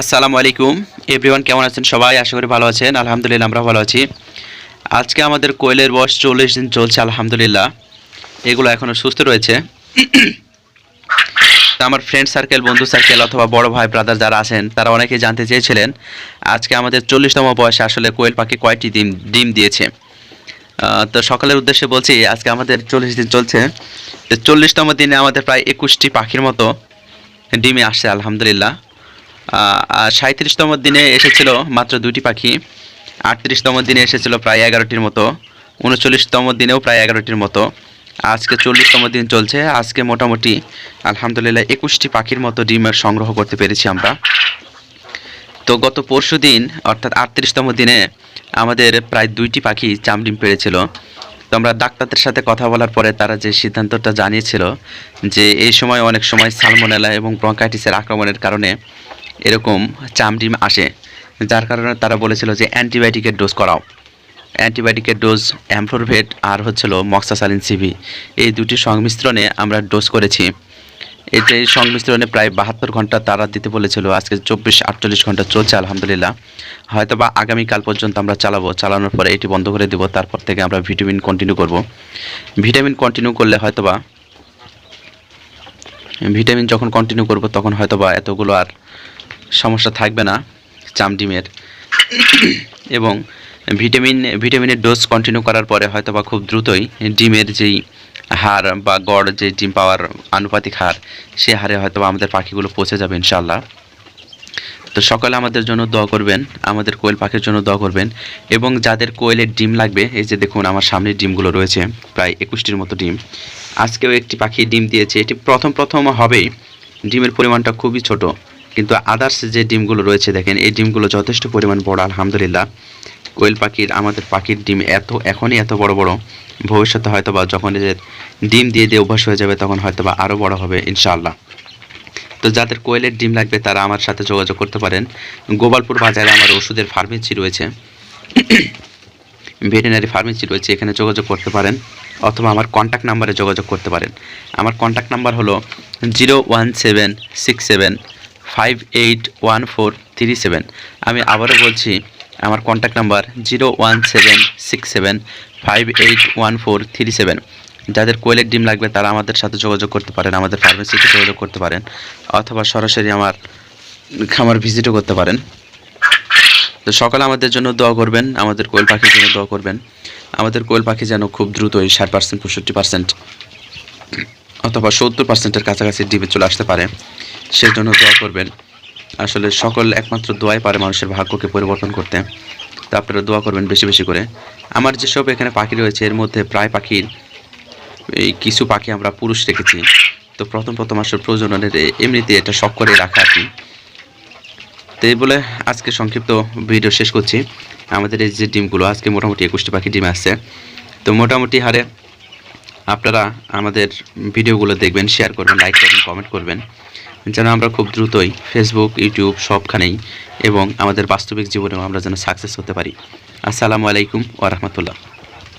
আসসালামু আলাইকুম। এভরিওয়ান কেমন আছেন সবাই? আশা করি ভালো আছেন। আলহামদুলিল্লাহ আমরা ভালো আছি। আজকে আমাদের কোয়েলের বয়স চল্লিশ দিন চলছে, আলহামদুলিল্লাহ। এগুলো এখনও সুস্থ রয়েছে। আমার ফ্রেন্ড সার্কেল বন্ধু সার্কেল অথবা বড় ভাই ব্রাদার যারা আছেন, তারা অনেকেই জানতে চেয়েছিলেন, আজকে আমাদের চল্লিশতম বয়সে আসলে কোয়েল পাখি কয়টি ডিম ডিম দিয়েছে। তো সকালের উদ্দেশ্যে বলছি, আজকে আমাদের চল্লিশ দিন চলছে। তো চল্লিশতম দিনে আমাদের প্রায় একুশটি পাখির মতো ডিমে আসছে, আলহামদুলিল্লাহ। সাঁত্রিশতম দিনে এসেছিল মাত্র দুটি পাখি। আটত্রিশতম দিনে এসেছিল প্রায় এগারোটির মতো। উনচল্লিশতম দিনেও প্রায় এগারোটির মতো। আজকে চল্লিশতম দিন চলছে। আজকে মোটামুটি, আলহামদুলিল্লাহ, একুশটি পাখির মতো ডিমের সংগ্রহ করতে পেরেছি আমরা। তো গত পরশু দিন, অর্থাৎ আটত্রিশতম দিনে, আমাদের প্রায় দুইটি পাখি চাম ডিম পেড়েছিল তো আমরা ডাক্তারদের সাথে কথা বলার পরে তারা যে সিদ্ধান্তটা জানিয়েছিল, যে এই সময় অনেক সময় সালমোনেলা এবং ব্রঙ্কাইটিসের আক্রমণের কারণে এরকম চাম ডিম আসে। যার কারণে তারা বলেছিল যে, অ্যান্টিবায়োটিকের ডোজ করাও। অ্যান্টিবায়োটিকের ডোজ অ্যাম্ফোরভেট আর হচ্ছিল মক্সাসালিন সিভি। এই দুটি সংমিশ্রণে আমরা ডোজ করেছি। এই সংমিশ্রণে প্রায় বাহাত্তর ঘণ্টা তারা দিতে বলেছিল, আজকে চব্বিশ আটচল্লিশ ঘণ্টা চলছে, আলহামদুলিল্লাহ। হয়তো বা আগামীকাল পর্যন্ত আমরা চালাবো। চালানোর পরে এটি বন্ধ করে দেবো, তারপর থেকে আমরা ভিটামিন কন্টিনিউ করব। ভিটামিন কন্টিনিউ করলে হয়তো বা ভিটামিন যখন কন্টিনিউ করব, তখন হয়তো বা এতগুলো আর সমস্যা থাকবে না চাম ডিমের। এবং ভিটামিন, ভিটামিনের ডোজ কন্টিনিউ করার পরে হয়তো বা খুব দ্রুতই ডিমের যেই হার বা গড় যে ডিম পাওয়ার আনুপাতিক হার সে হারে হয়তো আমাদের পাখিগুলো পৌঁছে যাবে ইনশাল্লাহ তো সকালে আমাদের জন্য দোয়া করবেন, আমাদের কোয়েল পাখির জন্য দোয়া করবেন এবং যাদের কোয়েলের ডিম লাগবে, এই যে দেখুন আমার সামনে ডিমগুলো রয়েছে, প্রায় একুশটির মতো ডিম। আজকেও একটি পাখি ডিম দিয়েছে, এটি প্রথম প্রথম হবেই, ডিমের পরিমাণটা খুবই ছোট। কিন্তু আদার্স যে ডিমগুলো রয়েছে, দেখেন, এই ডিমগুলো যথেষ্ট পরিমাণ বড়, আলহামদুলিল্লাহ। কোয়েল পাখির, আমাদের পাখির ডিম এত, এখনই এত বড় বড়। ভবিষ্যতে হয়তো বা যখন এদের ডিম দিয়ে দিয়ে অভ্যাস হয়ে যাবে, তখন হয়তো বা আরও বড় হবে, ইনশাআল্লাহ। তো যাদের কোয়েলের ডিম লাগবে, তারা আমার সাথে যোগাযোগ করতে পারেন। গোপালপুর বাজারে আমার ওষুধের ফার্মেসি রয়েছে। ভেটেনারি ফার্মেসি রয়েছে, এখানে যোগাযোগ করতে পারেন, অথবা আমার কন্ট্যাক্ট নাম্বারে যোগাযোগ করতে পারেন। আমার কন্ট্যাক্ট নাম্বার হলো zero one seven six seven five eight one four three seven আমি আবারও বলছি, আমার contact number zero one seven six seven five eight one four three seven যাদের কোয়েলের ডিম লাগবে, তারা আমাদের সাথে যোগাযোগ করতে পারেন, আমাদের ফার্মেসিতে যোগাযোগ করতে পারেন, অথবা সরাসরি আমার খামার ভিজিটও করতে পারেন। তো সকালে আমাদের জন্য দোয়া করবেন, আমাদের কোয়েল পাখির জন্য দোয়া করবেন। আমাদের কোয়েল পাখি যেন খুব দ্রুতই ষাট পার্সেন্ট পঁয়ষট্টি পার্সেন্ট অথবা সত্তর পার্সেন্টের কাছাকাছি ডিমে চলে আসতে পারে। সেই জন্য দোয়া করবেন। আসলে সকল একমাত্র দোয়াই পারে মানুষের ভাগ্যকে পরিবর্তন করতে। তো আপনারা দোয়া করবেন বেশি বেশি করে। আমার যেসব এখানে পাখি রয়েছে, এর মধ্যে প্রায় পাখির এই কিছু পাখি আমরা পুরুষ রেখেছি। তো প্রথম প্রথম আসলে প্রজননের এমনিতে এটা শখ করে রাখা আর কি। তো এই বলে আজকে সংক্ষিপ্ত ভিডিও শেষ করছি। আমাদের এই যে ডিমগুলো, আজকে মোটামুটি একুশটি পাখি ডিম আসছে। তো মোটামুটি হারে আপনারা আমাদের ভিডিওগুলো দেখবেন শেয়ার করবেন লাইক করবেন কমেন্ট করবেন। যেন আমরা খুব দ্রুতই ফেসবুক ইউটিউব সবখানেই এবং আমাদের বাস্তবিক জীবনেও আমরা যেন সাকসেস হতে পারি। আসসালামু আলাইকুম ওরহমতুল্লাহ রাহমাতুল্লাহ।